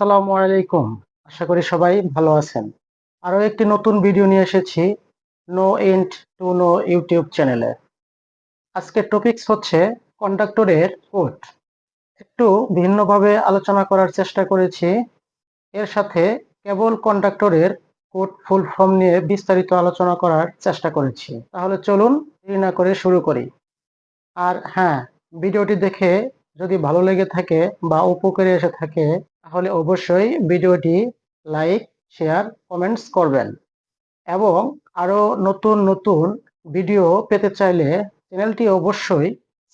আসসালামু আলাইকুম। আশা করি সবাই ভালো আছেন। আরও একটি নতুন ভিডিও নিয়ে এসেছি no end to know YouTube চ্যানেলে। আজকের টপিকস হচ্ছে কন্ডাক্টরের কোড। একটু ভিন্নভাবে আলোচনা করার চেষ্টা করেছি। এর সাথে কেবল কন্ডাক্টরের কোড ফুল ফর্ম নিয়ে বিস্তারিত আলোচনা করার চেষ্টা করেছি। তাহলে চলুন দেরি না করে শুরু করি। আর হ্যাঁ ভিডিওটি দেখে যদি ভালো লেগে থাকে বা উপকারে এসে থাকে তাহলে অবশ্যই ভিডিওটি লাইক, শেয়ার, কমেন্টস করবেন। এবং আরও নতুন নতুন ভিডিও পেতে চাইলে চ্যানেলটি অবশ্যই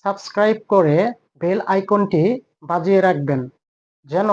সাবস্ক্রাইব করে বেল আইকনটি বাজিয়ে রাখবেন, যেন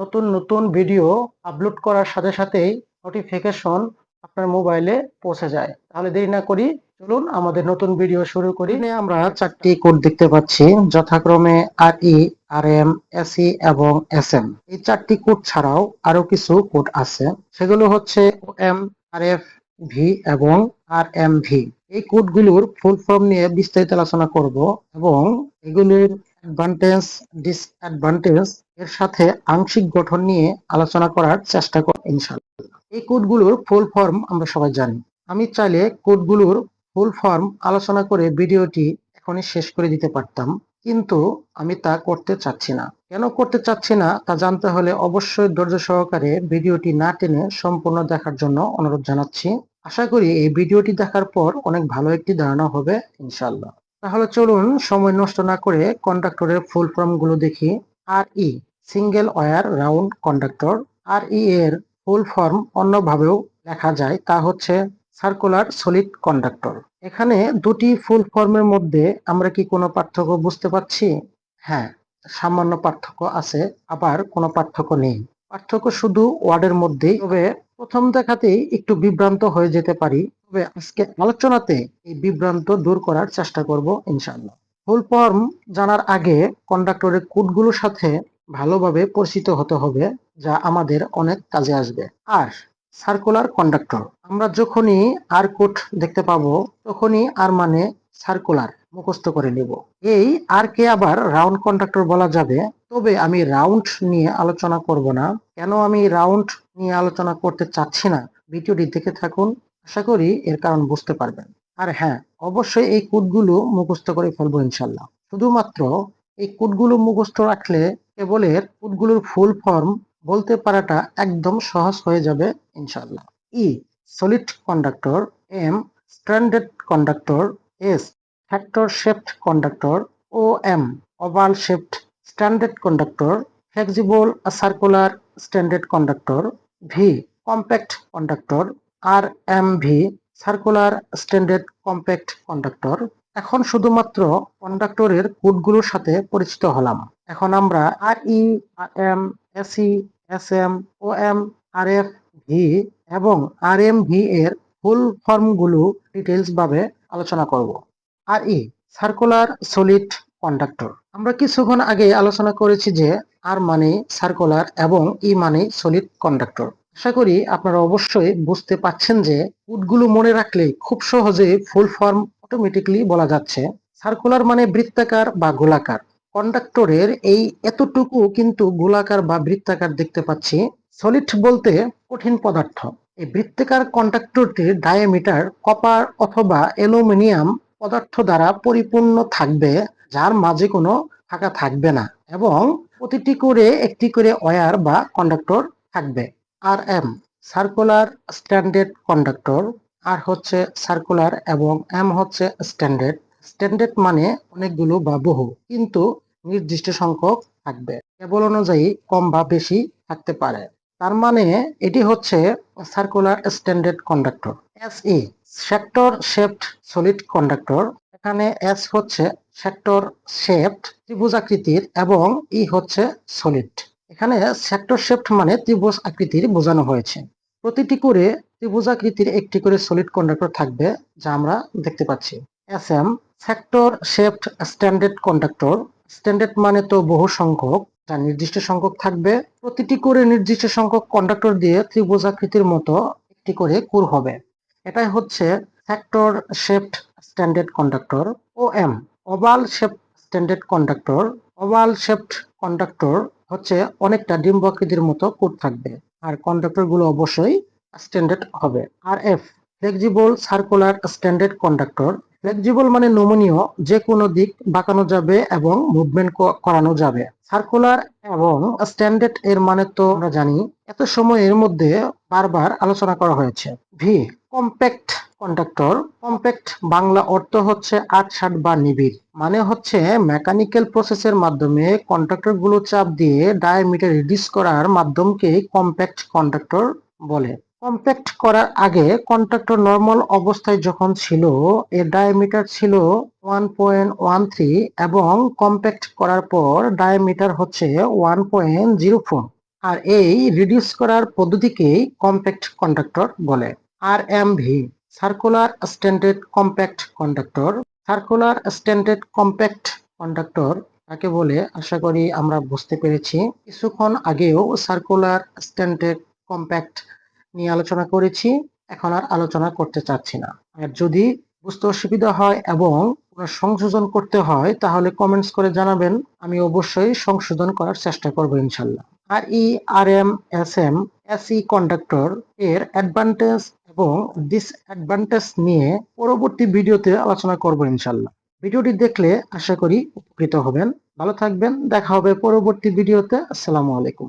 নতুন নতুন ভিডিও আপলোড করার সাথে সাথেই নোটিফিকেশন আপনার মোবাইলে পৌঁছে যায়। তাহলে দেরি না করি, চলুন আমাদের নতুন ভিডিও শুরু করি। আমরা চারটি কোড দেখতে পাচ্ছি। যথাক্রমে R E R M S ই এবং এস এম এই চারটি কোড ছাড়াও আরও কিছু কোড আছে। সেগুলো হচ্ছে O M R F V এবং আর এম ভি এই কোডগুলোর ফুল ফর্ম নিয়ে বিস্তারিত আলোচনা করব এবং এগুলির অ্যাডভান্টেজ ডিসঅ্যাডভান্টেজ এর সাথে আংশিক গঠন নিয়ে আলোচনা করার চেষ্টা করব, ইনশাআল্লাহ। এই কোডগুলোর ফুল ফর্ম আমরা সবাই জানি। আমি চাইলে কোডগুলোর ফুল ফর্ম আলোচনা করে ভিডিওটি এখনই শেষ করে দিতে পারতাম। কিন্তু আমি তা করতে চাচ্ছি না। কেন করতে চাচ্ছি না তা জানতে হলে অবশ্যই ধৈর্য সহকারে ভিডিওটি না টেনে সম্পূর্ণ দেখার জন্য অনুরোধ জানাচ্ছি। আশা করি এই ভিডিওটি দেখার পর অনেক ভালো একটি ধারণা হবে ইনশাল্লাহ তাহলে চলুন সময় নষ্ট না করে কন্ডাক্টরের ফুল ফর্মগুলো দেখি। R E single wire round conductor R E এর ফুল ফর্ম অন্যভাবেও লেখা যায়, তা হচ্ছে সার্কুলার সলিড কন্ডাক্টর এখানে দুটি ফুল ফর্মের মধ্যে আমরা কি কোনো পার্থক্য বুঝতে পারছি? হ্যাঁ সামান্য পার্থক্য আছে, আবার কোনো পার্থক্য নেই। পার্থক্য শুধু ওয়ার্ডের মধ্যেই, তবে প্রথম দেখাতেই একটু বিভ্রান্ত হয়ে যেতে পারি। তবে আজকে আলোচনাতে এই বিভ্রান্ত দূর করার চেষ্টা করব, ইনশাআল্লাহ। ফুল ফর্ম জানার আগে কন্ডাক্টরের কোডগুলোর সাথে ভালোভাবে পরিচিত হতে হবে, যা আমাদের অনেক কাজে আসবে। আর সার্কুলার কন্ডাক্টর আমরা যখনই আর কোড দেখতে পাবো, তখনই আর মানে সার্কুলার মুখস্থ করে নিব। এই আর কে আবার রাউন্ড কন্ডাক্টর বলা যাবে। তবে আমি রাউন্ড নিয়ে আলোচনা করব না। কেন আমি রাউন্ড নিয়ে আলোচনা করতে চাচ্ছি না? ভিডিওটি দেখে থাকুন। আশা করি এর কারণ বুঝতে পারবেন। আর হ্যাঁ অবশ্যই এই কোডগুলো মুখস্থ করে ফেলব ইনশাল্লাহ শুধুমাত্র এই কোডগুলো মুখস্থ রাখলে কেবলের কোডগুলোর ফুল ফর্ম বলতে পারাটা একদম সহজ হয়ে যাবে ইনশাল্লাহ E solid conductor M standard conductor S sector shaped conductor O M oval shaped standard conductor flexible circular standard conductor V compact conductor R M V circular standard compact conductor এখন শুধুমাত্র কন্ডাক্টরের কোডগুলোর সাথে পরিচিত হলাম। এখন আমরা R E R M S AC S M O M R F V এবং আর এম ভি এর ফুল ফর্মগুলো ডিটেলস ভাবে আলোচনা করব। R E circular solid conductor আমরা কিছুক্ষণ আগে আলোচনা করেছি যে আর মানে সার্কুলার এবং ই মানে সলিড কন্ডাক্টর আশা করি আপনারা অবশ্যই বুঝতে পাচ্ছেন যে কোডগুলো মনে রাখলে খুব সহজে ফুল ফর্ম অটোমেটিকলি বলা যাচ্ছে। সার্কুলার মানে বৃত্তাকার বা গোলাকার। কন্ডাক্টরের এই এতটুকু কিন্তু গোলাকার বা বৃত্তাকার দেখতে পাচ্ছি। সলিড বলতে কঠিন পদার্থ। এই বৃত্তাকার কন্ডাক্টরটির ডায়ামিটার কপার অথবা অ্যালুমিনিয়াম পদার্থ দ্বারা পরিপূর্ণ থাকবে, যার মাঝে কোনো ফাঁকা থাকবে না এবং প্রতিটি করে একটি করে ওয়ার বা কন্ডাক্টর থাকবে। R M circular standard conductor R হচ্ছে সার্কুলার এবং এম হচ্ছে স্ট্যান্ডার্ড স্ট্যান্ডার্ড মানে অনেকগুলো বা বহু, কিন্তু নির্দিষ্ট সংখ্যক থাকবে। কেবল অনুযায়ী কম বা বেশি থাকতে পারে। তার মানে এটি হচ্ছে circular standard conductor S E sector shaped solid conductor এখানে এস হচ্ছে সেক্টর শেপড ত্রিভুজ আকৃতির এবং ই হচ্ছে সলিড এখানে সেক্টর শেপড মানে ত্রিভুজ আকৃতির বোঝানো হয়েছে। প্রতিটি করে ত্রিভুজ আকৃতির একটি করে সলিড কন্ডাক্টর থাকবে, যা আমরা দেখতে পাচ্ছি। S M sector shaped standard conductor standard মানে তো বহু সংখ্যক, যা নির্দিষ্ট সংখ্যক থাকবে। প্রতিটি করে নির্দিষ্ট সংখ্যক কন্ডাক্টর দিয়ে ত্রিভুজ আকৃতির মতো একটি করে কুর হবে। এটাই হচ্ছে sector shaped standard conductor O M oval shape standard conductor oval shaped conductor হচ্ছে অনেকটা ডিম্বাকৃতির মতো কোড থাকবে। আর কন্ডাক্টরগুলো অবশ্যই স্ট্যান্ডার্ড হবে। R F flexible circular standard conductor flexible মানে নমনীয় যে কোনো দিক বাঁকানো যাবে এবং মুভমেন্ট করানো যাবে। সার্কুলার এবং স্ট্যান্ডার্ড এর মানে তো আমরা জানি, এত সময়ের মধ্যে বারবার আলোচনা করা হয়েছে। V compact conductor compact Bangla অর্থ হচ্ছে আটসাট বা নিবিড়। মানে হচ্ছে মেকানিক্যাল প্রসেসের মাধ্যমে কন্ডাক্টরগুলো চাপ দিয়ে ডায়ামিটার রিডিউস করার মাধ্যমকে কম্প্যাক্ট কন্ডাক্টর বলে। কম্প্যাক্ট করার আগে কন্ট্রাক্টর নর্মাল অবস্থায় যখন ছিল, এর ডায়ামিটার ছিল ওয়ান পয়েন্ট ওয়ান থ্রি এবং কম্প্যাক্ট করার পর ডায়ামিটার হচ্ছে ওয়ান পয়েন্ট জিরো ফোর আর এই রিডিউস করার পদ্ধতিকেই কম্প্যাক্ট কন্ডাক্টর বলে। R M V circular standard compact conductor circular standard compact conductor তাকে বলে আশা করি আমরা বুঝতে পেরেছি। কিছুক্ষণ আগেও সার্কুলার স্ট্যান্ডার্ড কম্প্যাক্ট নিয়ে আলোচনা করেছি, এখন আর আলোচনা করতে চাচ্ছি না। আর যদি বুঝতে অসুবিধা হয় এবং কোনো সংশোধন করতে হয়, তাহলে কমেন্টস করে জানাবেন, আমি অবশ্যই সংশোধন করার চেষ্টা করব ইনশাল্লাহ। R E R M S M S conductor এর অ্যাডভান্টেজ এবং ডিসঅ্যাডভান্টেজ নিয়ে পরবর্তী ভিডিওতে আলোচনা করব ইনশাল্লাহ। ভিডিওটি দেখলে আশা করি উপকৃত হবেন। ভালো থাকবেন। দেখা হবে পরবর্তী ভিডিওতে। আসসালামু আলাইকুম।